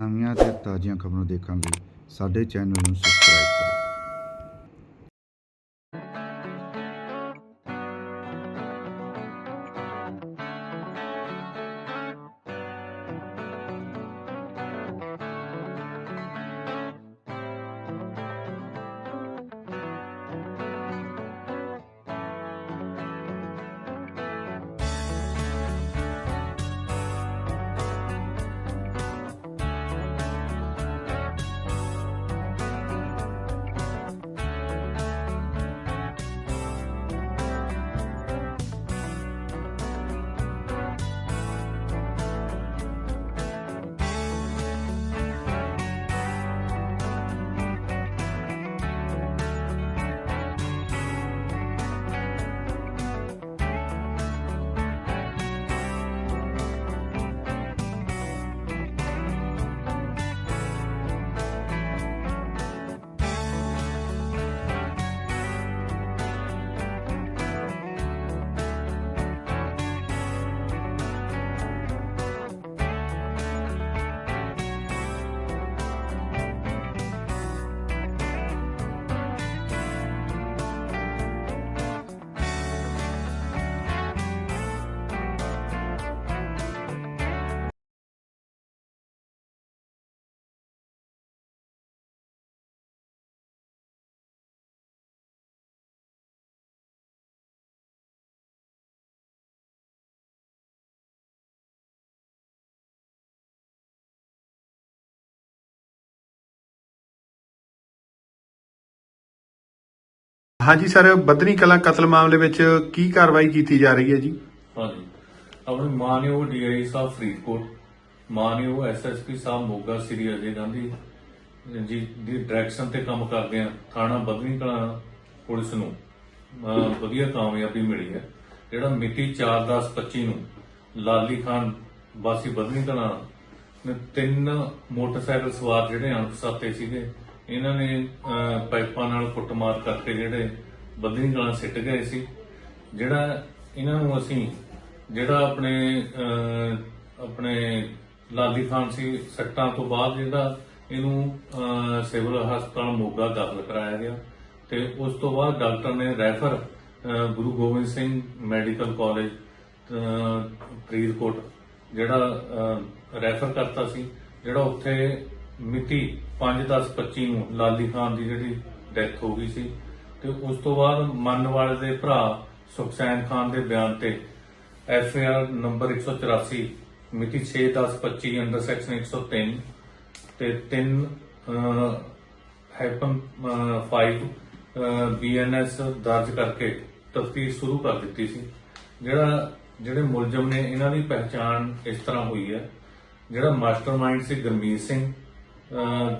ਨਵੀਆਂ ਤੇ ਤਾਜ਼ੀਆਂ ਖਬਰਾਂ ਦੇਖਣ ਲਈ ਸਾਡੇ ਚੈਨਲ ਨੂੰ ਸਬਸਕ੍ਰਾਈਬ ਕਰੋ। ਹਾਂਜੀ ਸਰ ਬਦਨੀ ਕਲਾਂ ਕਤਲ ਮਾਮਲੇ ਵਿੱਚ ਕੀ ਕਾਰਵਾਈ ਕੀਤੀ ਜਾ ਰਹੀ ਹੈ ਜੀ? ਹਾਂਜੀ। ਆਪਣੇ ਮਾਨਯੋਗ ਡੀਆਈ ਸਾਹਿਬ ਫਰੀਦਕੋਟ ਮਾਨਯੋਗ ਐਸਐਸਪੀ ਸਾਹਿਬ ਮੋਗਾ, ਸ੍ਰੀ ਅਜੇ ਗਾਂਧੀ ਜੀ ਦੀ ਡਾਇਰੈਕਸ਼ਨ ਤੇ ਕੰਮ ਕਰਦੇ ਆ, ਥਾਣਾ ਬਦਨੀ ਕਲਾਂ ਪੁਲਿਸ ਨੂੰ। ਵਧੀਆ ਕਾਮਯਾਬੀ ਮਿਲੀ ਹੈ। ਜਿਹੜਾ ਮਿਤੀ 4/10/25 ਨੂੰ ਲਾਲੀ ਖਾਨ ਵਾਸੀ ਬਦਨੀ ਕਲਾਂ ਨੇ ਤਿੰਨ ਮੋਟਰਸਾਈਕਲ ਸਵਾਰ ਜਿਹੜੇ ਅਣਪਛਾਤੇ ਸੀਗੇ ਇਹਨਾਂ ਨੇ ਪਾਈਪਾਂ ਨਾਲ ਕੁੱਟਮਾਰ ਕਰਕੇ ਜਿਹੜੇ ਬਦਨੀ ਕਲਾਂ ਸਿੱਟ ਗਏ ਸੀ। ਜਿਹੜਾ ਇਹਨਾਂ ਨੂੰ ਅਸੀਂ, ਜਿਹੜਾ ਆਪਣੇ ਆਪਣੇ ਲਾਲੀ ਖਾਨ ਸੀ, ਸੱਟਾਂ ਤੋਂ ਬਾਅਦ ਜਿਹੜਾ ਇਹਨੂੰ ਸਿਵਲ ਹਸਪਤਾਲ ਮੋਗਾ ਦਾਖਲ ਕਰਾਇਆ ਗਿਆ ਤੇ ਉਸ ਤੋਂ ਬਾਅਦ ਡਾਕਟਰ ਨੇ refer Guru Gobind Singh medical college Faridkot, ਜਿਹੜਾ ਰੈਫਰ ਕਰਤਾ ਸੀ, ਜਿਹੜਾ ਉੱਥੇ ਮਿਤੀ 5/10/25 ਨੂੰ ਲਾਲੀ ਖਾਨ ਦੀ ਜਿਹੜੀ ਡੈਥ ਹੋ ਗਈ ਸੀ ਤੇ ਉਸ ਤੋਂ ਬਾਅਦ ਮੰਨਵਾਲ ਦੇ ਭਰਾ ਸੁਖਸੈਨ ਖਾਨ ਦੇ ਬਿਆਨ ਤੇ ਐਫ ਆਰ ਨੰਬਰ 184 ਮਿਤੀ 6/10/25 ਅੰਡਰ ਸੈਕਸ਼ਨ 103 ਤੇ 3 ਹੈਪਨ 5 ਬੀਐਨਐਸ ਦਰਜ ਕਰਕੇ ਤਫਤੀਸ਼ ਸ਼ੁਰੂ ਕਰ ਦਿੱਤੀ ਸੀ। ਜਿਹੜਾ, ਜਿਹੜੇ ਮੁਲਜ਼ਮ ਨੇ ਇਹਨਾਂ ਦੀ ਪਹਿਚਾਣ ਇਸ ਤਰ੍ਹਾਂ ਹੋਈ ਹੈ। ਜਿਹੜਾ ਮਾਸਟਰਮਾਈਂਡ ਸੀ ਗਰਮੀਤ ਸਿੰਘ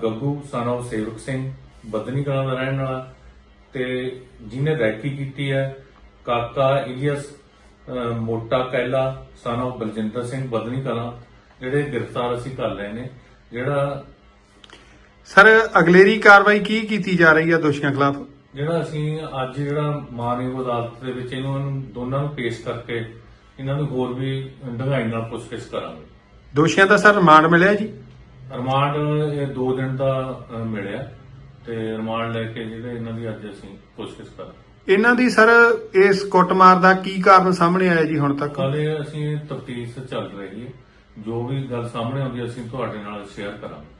ਗੱਗੂ of ਸੇਵਕ ਸਿੰਘ ਬਦਨੀ ਕਲਾਂ ਦਾ ਰਹਿਣ ਵਾਲਾ ਤੇ ਜਿਹਨੇ ਰੈਕੀ ਕੀਤੀ ਹੈ ਕਾਕਾ ਇਲੀਅਸ ਮੋਟਾ ਕੈਲਾ son of ਬਲਜਿੰਦਰ ਸਿੰਘ ਬਦਨੀ ਕਲਾਂ ਜਿਹੜੇ ਗ੍ਰਿਫਤਾਰ ਅਸੀਂ ਕਰ ਲਏ ਨੇ ਜਿਹੜਾ ਸਰ ਅਗਲੇਰੀ ਕਾਰਵਾਈ ਕੀ ਕੀਤੀ ਜਾ ਰਹੀ ਹੈ ਦੋਸ਼ੀਆਂ ਖਿਲਾਫ? ਜਿਹੜਾ ਅਸੀਂ ਅੱਜ ਜਿਹੜਾ ਮਾਨਯੋਗ ਅਦਾਲਤ ਦੇ ਵਿੱਚ ਇਹਨਾਂ ਨੂੰ ਦੋਨਾਂ ਨੂੰ ਪੇਸ਼ ਕਰਕੇ ਇਹਨਾਂ ਨੂੰ ਹੋਰ ਵੀ ਡੂੰਘਾਈ ਨਾਲ ਪੁੱਛਗਿੱਛ ਕਰਾਂਗੇ। ਦੋਸ਼ੀਆਂ ਦਾ ਸਰ ਰਿਮਾਂਡ ਮਿਲਿਆ ਜੀ? ਰਿਮਾਂਡ ਇਹ 2 ਦਿਨ ਦਾ ਮਿਲਿਆ ਤੇ ਰਿਮਾਂਡ ਲੈ ਕੇ ਜਿਹੜੇ ਇਹਨਾਂ ਦੀ ਅੱਜ ਅਸੀਂ ਪੁੱਛਗਿੱਛ ਕਰਾਂਗੇ ਇਹਨਾਂ ਦੀ ਸਰ ਇਸ ਕੁੱਟਮਾਰ ਦਾ ਕੀ ਕਾਰਨ ਸਾਹਮਣੇ ਆਇਆ ਜੀ ਹੁਣ ਤੱਕ? ਇਹ ਅਸੀਂ ਤਫਤੀਸ਼ ਚੱਲ ਰਹੀ ਹੈ। ਜੋ ਵੀ ਗੱਲ ਸਾਹਮਣੇ ਆਉਂਦੀ ਹੈ ਅਸੀਂ ਤੁਹਾਡੇ ਨਾਲ ਸ਼ੇਅਰ ਕਰਾਂਗੇ।